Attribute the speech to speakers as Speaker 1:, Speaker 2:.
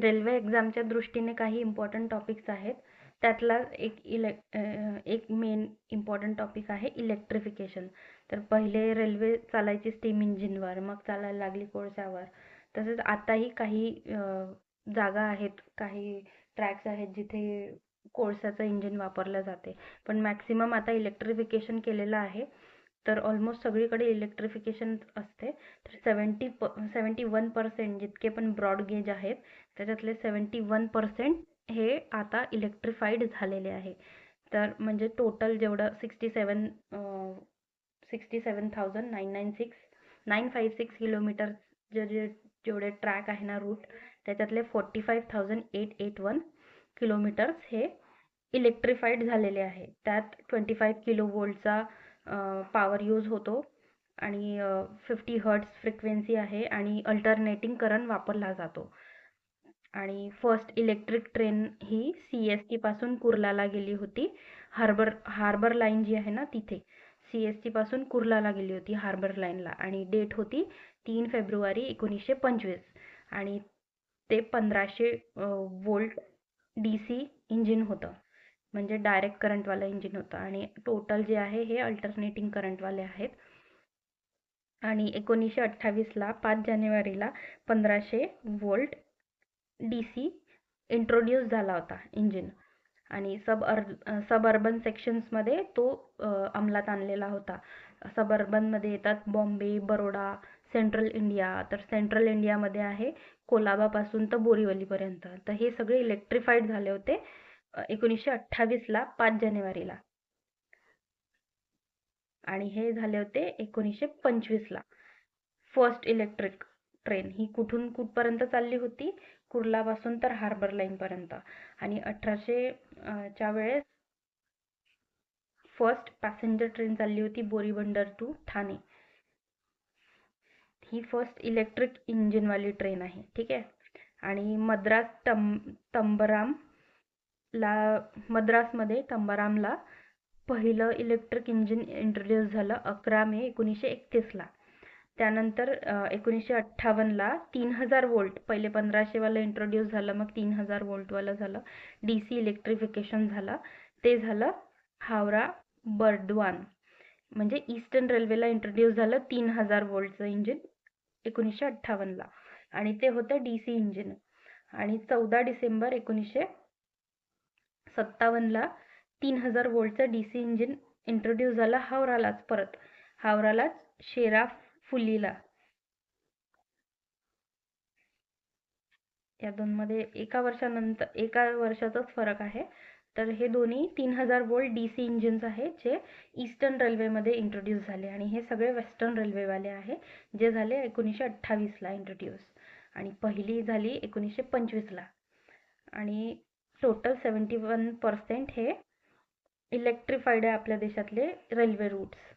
Speaker 1: Railway एक्झामच्या दृष्टीने काही important topics आहेत. त्यातला एक इले एक मेन इम्पॉर्टंट टॉपिक आहे इलेक्ट्रिफिकेशन तर पहिले रेल्वे चालायची स्टीम इंजिनवर मग चालायला लागली कोळशावर. तसेच आताही काही जागा आहेत काही ट्रॅक्स आहेत जिथे कोळशाचं इंजिन वापरलं जाते. पण मॅक्सिमम आता इलेक्ट्रिफिकेशन केलेलं आहे. तर ऑलमोस्ट सगळीकडे इलेक्ट्रिफिकेशन असते. तर सेवन्टी प सेवन्टी वन पर्सेंट जितके पण ब्रॉड गेज आहेत त्याच्यातले सेवन्टी वन पर्सेंट हे आता इलेक्ट्रिफाईड झालेले आहे. तर म्हणजे टोटल जेवढं sixty seven sixty seven thousand nine nine six nine five six kilometre जे जे जेवढे ट्रॅक आहे ना रूट त्याच्यातले forty five thousand eight eight one kilometres हे इलेक्ट्रिफाईड झालेले आहे. त्यात ट्वेंटी फाईव्ह किलो वोल्टचा पावर यूज होतो. आणि फिफ्टी हर्ट्स फ्रिक्वेन्सी आहे आणि अल्टरनेटिंग करंट वापरला जातो. आणि फर्स्ट इलेक्ट्रिक ट्रेन ही सी एस टीपासून कुर्लाला गेली होती. हार्बर हार्बर लाईन जी आहे ना तिथे सी एस टीपासून कुर्लाला गेली होती हार्बर लाईनला आणि डेट होती तीन फेब्रुवारी एकोणीसशे पंचवीस. आणि ते पंधराशे वोल्ट डी सी इंजिन होतं. म्हणजे डायरेक्ट करंटवालं इंजिन होतं. आणि टोटल जे आहे हे अल्टरनेटिंग करंटवाले आहेत. आणि एकोणीसशे अठ्ठावीसला पाच जानेवारीला पंधराशे वोल्ट डी सी इंट्रोड्यूस झाला होता इंजिन आणि सब अर सब अर्बन सेक्शन्समध्ये तो अंमलात आणलेला होता. सब अर्बनमध्ये येतात बॉम्बे बरोडा सेंट्रल इंडिया तर सेंट्रल इंडियामध्ये आहे कोलाबापासून तर बोरीवलीपर्यंत. तर हे सगळे इलेक्ट्रिफाईड झाले होते. एकोणीसशे अठ्ठावीसला पाच जानेवारीला आणि हे झाले होते एकोणीसशे पंचवीसला फर्स्ट इलेक्ट्रिक ट्रेन ही कुठून कुठपर्यंत चालली होती? कुर्लापासून तर हार्बर लाईनपर्यंत आणि अठराशे च्या वेळेस फर्स्ट पॅसेंजर ट्रेन चालली होती बोरीबंदर टू ठाणे. ही फर्स्ट इलेक्ट्रिक इंजिनवाली ट्रेन आहे. ठीक आहे? आणि मद्रास तंबराम ला मद्रासमध्ये तंबारामला पहिलं इलेक्ट्रिक इंजिन इंट्रोड्यूस झालं अकरा मे एकोणीसशे एकतीसला. त्यानंतर एकोणीसशे अठ्ठावन्नला तीन हजार वोल्ट पहिले पंधराशेवालं इंट्रोड्यूस झालं मग तीन हजार वोल्टवालं झालं डी सी इलेक्ट्रिफिकेशन झालं. ते झालं हावरा बर्डवान म्हणजे ईस्टर्न रेल्वेला इंट्रोड्यूस झालं तीन हजार वोल्टचं इंजिन एकोणीसशे अठ्ठावन्नला आणि ते होतं डी सी इंजिन आणि चौदा डिसेंबर एकोणीसशे सत्तावन्नला तीन हजार वोल्टचं डी सी इंजिन इंट्रोड्यूस झाला हावरालाच परत. हावरालाच शेरा फुलीला. या दोनमध्ये एका वर्षानंतर एका वर्षाचाच फरक आहे. तर हे दोन्ही तीन हजार वोल्ट डी सी इंजिन्स आहेत जे ईस्टर्न रेल्वेमध्ये इंट्रोड्यूस झाले आणि हे सगळे वेस्टर्न रेल्वेवाले आहे जे झाले एकोणीसशे अठ्ठावीसला इंट्रोड्यूस आणि पहिली झाली एकोणीसशे पंचवीसला आणि टोटल सेवन्टी वन पर्सेंट हे इलेक्ट्रिफाईड आहे आपल्या देशातले रेल्वे रूट्स